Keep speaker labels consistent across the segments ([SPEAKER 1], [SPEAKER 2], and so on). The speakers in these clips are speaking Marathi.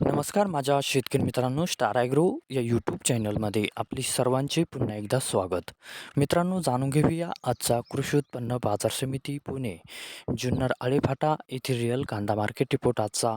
[SPEAKER 1] नमस्कार माझ्या शेतकरी मित्रांनो स्टार ॲग्रो या यूट्यूब चॅनलमध्ये आपली सर्वांचे पुन्हा एकदा स्वागत. मित्रांनो जाणून घेऊया आजचा कृषी उत्पन्न बाजार समिती पुणे जुन्नर आळेफाटा येथील रिअल कांदा मार्केट रिपोर्ट आजचा.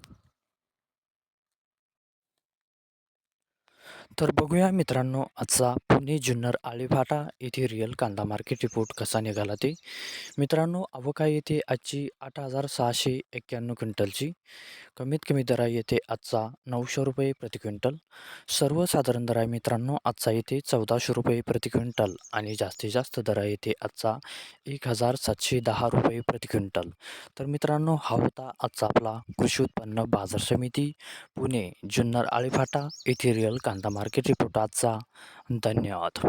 [SPEAKER 1] तर बघूया मित्रांनो आजचा पुणे जुन्नर आळेफाटा येथे रिअल कांदा मार्केट रिपोर्ट कसा निघाला ते. मित्रांनो अवका येथे आजची आठ हजार सहाशे एक्क्याण्णव क्विंटलची कमीत कमी दरा येथे आजचा नऊशे रुपये प्रति क्विंटल. सर्वसाधारण दर आहे मित्रांनो आजचा येथे चौदाशे रुपये प्रति क्विंटल आणि जास्तीत जास्त दर आहे येथे आजचा एक हजार सातशे दहा रुपये प्रति क्विंटल. तर मित्रांनो हा होता आजचा आपला कृषी उत्पन्न बाजार समिती पुणे जुन्नर आळेफाटा येथे रिअल कांदा मार्केट रिपोर्ट आजचा. धन्यवाद.